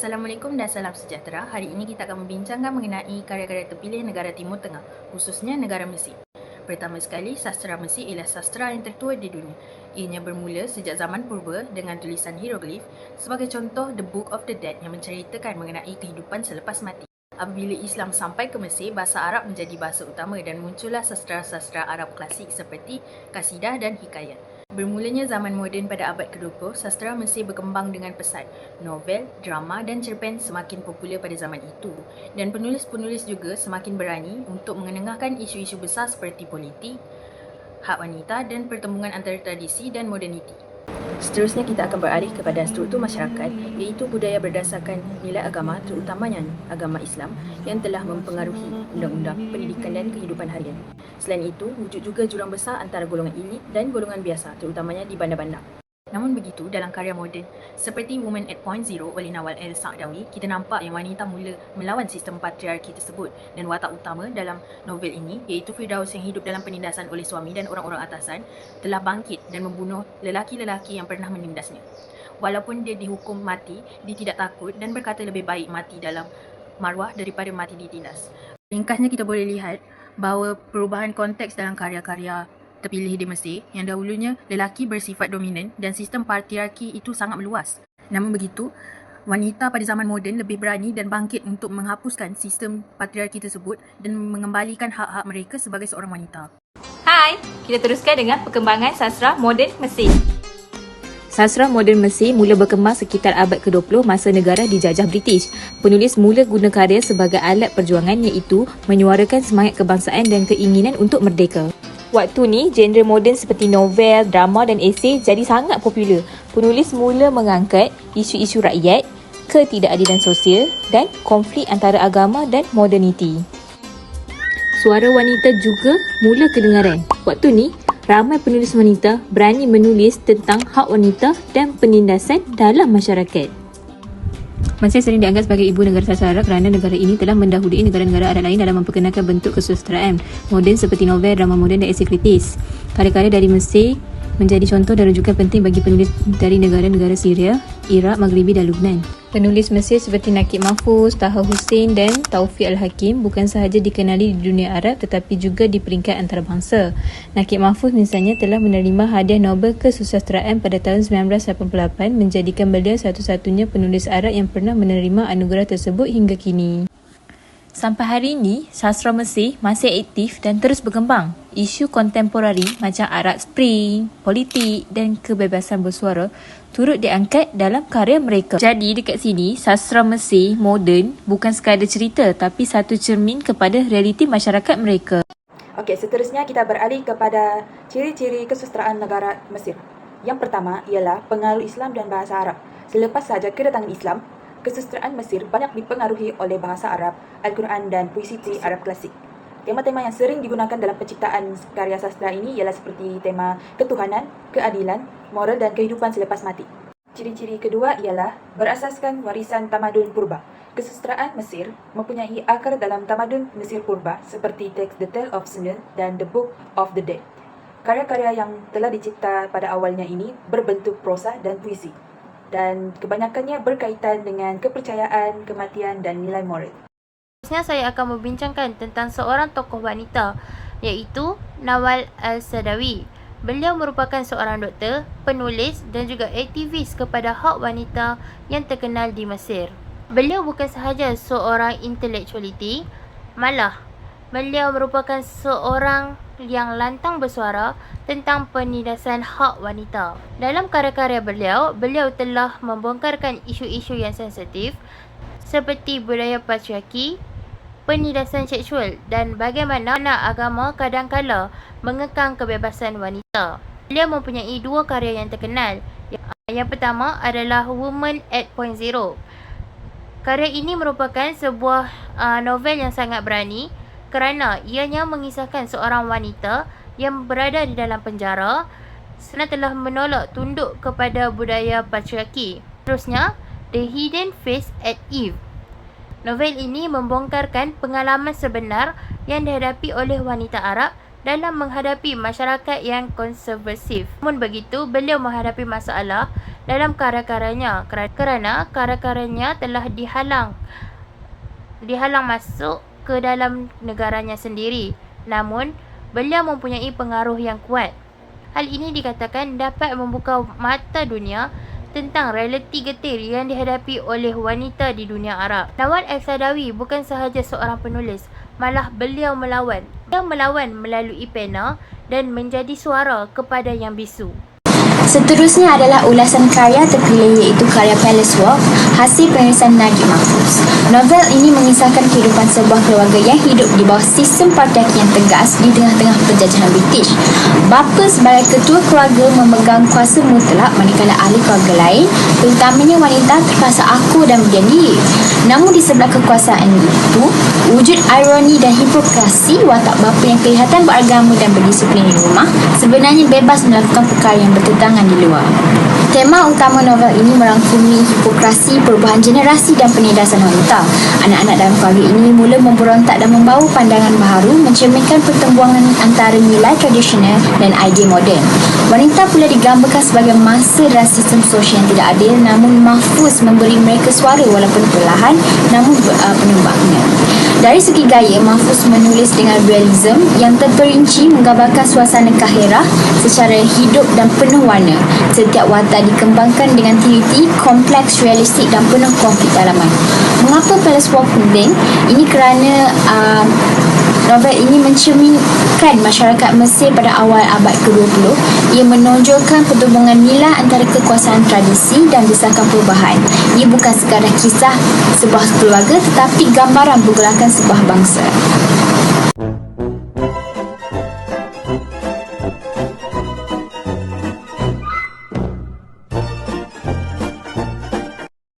Assalamualaikum dan salam sejahtera. Hari ini kita akan membincangkan mengenai karya-karya terpilih negara Timur Tengah, khususnya negara Mesir. Pertama sekali, sastra Mesir ialah sastra yang tertua di dunia. Ianya bermula sejak zaman purba dengan tulisan hieroglif sebagai contoh The Book of the Dead yang menceritakan mengenai kehidupan selepas mati. Apabila Islam sampai ke Mesir, bahasa Arab menjadi bahasa utama dan muncullah sastra-sastra Arab klasik seperti kasidah dan hikayat. Bermulanya zaman moden pada abad ke-20, sastra Mesir berkembang dengan pesat. Novel, drama dan cerpen semakin popular pada zaman itu. Dan penulis-penulis juga semakin berani untuk mengenengahkan isu-isu besar seperti politik, hak wanita dan pertembungan antara tradisi dan moderniti. Seterusnya kita akan beralih kepada struktur masyarakat iaitu budaya berdasarkan nilai agama terutamanya agama Islam yang telah mempengaruhi undang-undang, pendidikan dan kehidupan harian. Selain itu, wujud juga jurang besar antara golongan elit dan golongan biasa terutamanya di bandar-bandar. Namun begitu, dalam karya moden seperti Woman at Point Zero oleh Nawal El Sa'dawi, kita nampak yang wanita mula melawan sistem patriarki tersebut dan watak utama dalam novel ini iaitu Firdaus yang hidup dalam penindasan oleh suami dan orang-orang atasan telah bangkit dan membunuh lelaki-lelaki yang pernah menindasnya. Walaupun dia dihukum mati, dia tidak takut dan berkata lebih baik mati dalam marwah daripada mati ditindas. Ringkasnya kita boleh lihat bahawa perubahan konteks dalam karya-karya terpilih di Mesir yang dahulunya lelaki bersifat dominan dan sistem patriarki itu sangat meluas. Namun begitu, wanita pada zaman moden lebih berani dan bangkit untuk menghapuskan sistem patriarki tersebut dan mengembalikan hak-hak mereka sebagai seorang wanita. Hai, kita teruskan dengan perkembangan sastra moden Mesir. Sastra moden Mesir mula berkembang sekitar abad ke-20 masa negara dijajah British. Penulis mula guna karya sebagai alat perjuangan iaitu menyuarakan semangat kebangsaan dan keinginan untuk merdeka. Waktu ni, genre moden seperti novel, drama dan esei jadi sangat popular. Penulis mula mengangkat isu-isu rakyat, ketidakadilan sosial dan konflik antara agama dan moderniti. Suara wanita juga mula kedengaran. Waktu ni, ramai penulis wanita berani menulis tentang hak wanita dan penindasan dalam masyarakat. Mesir sering dianggap sebagai ibu negara sastra Arab kerana negara ini telah mendahului negara-negara Arab lain dalam memperkenalkan bentuk kesusastraan moden seperti novel, drama moden dan esei kritis. Karya-karya dari Mesir menjadi contoh dan rujukan penting bagi penulis dari negara-negara Syria, Iraq, Maghribi dan Lubnan. Penulis Mesir seperti Nakib Mahfuz, Taha Hussein dan Taufiq Al-Hakim bukan sahaja dikenali di dunia Arab tetapi juga di peringkat antarabangsa. Nakib Mahfuz misalnya telah menerima hadiah Nobel Kesusastraan pada tahun 1988 menjadikan beliau satu-satunya penulis Arab yang pernah menerima anugerah tersebut hingga kini. Sampai hari ini, sastra Mesir masih aktif dan terus berkembang. Isu kontemporari macam Arab Spring, politik dan kebebasan bersuara turut diangkat dalam karya mereka. Jadi dekat sini, sastra Mesir moden bukan sekadar cerita tapi satu cermin kepada realiti masyarakat mereka. Okey, seterusnya kita beralih kepada ciri-ciri kesusastraan negara Mesir. Yang pertama ialah pengaruh Islam dan bahasa Arab. Selepas sahaja kedatangan Islam, kesusastraan Mesir banyak dipengaruhi oleh bahasa Arab, Al-Quran dan puisi-puisi Arab klasik. Tema-tema yang sering digunakan dalam penciptaan karya sastra ini ialah seperti tema ketuhanan, keadilan, moral dan kehidupan selepas mati. Ciri-ciri kedua ialah berasaskan warisan tamadun purba. Kesusastraan Mesir mempunyai akar dalam tamadun Mesir purba seperti teks The Tale of Sunil dan The Book of the Dead. Karya-karya yang telah dicipta pada awalnya ini berbentuk prosa dan puisi dan kebanyakannya berkaitan dengan kepercayaan, kematian dan nilai moral. Seterusnya saya akan membincangkan tentang seorang tokoh wanita iaitu Nawal Al-Sadawi. Beliau merupakan seorang doktor, penulis dan juga aktivis kepada hak wanita yang terkenal di Mesir. Beliau bukan sahaja seorang intelektualiti, malah beliau merupakan seorang yang lantang bersuara tentang penindasan hak wanita. Dalam karya-karya beliau, beliau telah membongkarkan isu-isu yang sensitif seperti budaya patriarki, penindasan seksual dan bagaimana agama kadangkala mengekang kebebasan wanita. Beliau mempunyai dua karya yang terkenal. Yang pertama adalah Woman at Point Zero. Karya ini merupakan sebuah uh, novel yang sangat berani kerana ianya mengisahkan seorang wanita yang berada di dalam penjara setelah telah menolak tunduk kepada budaya patriarki. Terusnya, The Hidden Face at Eve. Novel ini membongkarkan pengalaman sebenar yang dihadapi oleh wanita Arab dalam menghadapi masyarakat yang konservatif. Namun begitu, beliau menghadapi masalah dalam karya-karyanya kerana karya-karyanya telah dihalang dihalang masuk ke dalam negaranya sendiri. Namun, beliau mempunyai pengaruh yang kuat. Hal ini dikatakan dapat membuka mata dunia tentang realiti getir yang dihadapi oleh wanita di dunia Arab. Nawal El-Sadawi bukan sahaja seorang penulis, malah beliau melawan. Beliau melawan melalui pena dan menjadi suara kepada yang bisu. Seterusnya adalah ulasan karya terpilih iaitu karya Palace Walk hasil penulisan Najib Mahfuz. Novel ini mengisahkan kehidupan sebuah keluarga yang hidup di bawah sistem partyaki yang tegas di tengah-tengah penjajahan British. Bapa sebagai ketua keluarga memegang kuasa mutlak manakala ahli keluarga lain, terutamanya wanita terpaksa aku dan diri. Namun di sebelah kekuasaan itu, wujud ironi dan hipokrasi watak bapa yang kelihatan beragama dan berdisiplin di rumah sebenarnya bebas melakukan perkara yang bertentangan di luar. Tema utama novel ini merangkumi hipokrasi, perubahan generasi dan penindasan wanita. Anak-anak dalam keluarga ini mula memberontak dan membawa pandangan baharu mencerminkan pertembuangan antara nilai tradisional dan idea moden. Wanita pula digambarkan sebagai masa dalam sistem sosial yang tidak adil namun mahfuz memberi mereka suara walaupun perlahan namun uh, penuh makna. Dari segi gaya, Mahfuz menulis dengan realism yang terperinci menggambarkan suasana kahirah secara hidup dan penuh warna. Setiap watak dikembangkan dengan teliti, kompleks, realistik dan penuh konflik dalaman. Mengapa Palace Walk penting? Ini kerana uh, Novel ini mencerminkan masyarakat Mesir pada awal abad ke-20. Ia menonjolkan pertubungan nilai antara kekuasaan tradisi dan desakan perubahan. Ia bukan sekadar kisah sebuah keluarga tetapi gambaran pergerakan sebuah bangsa.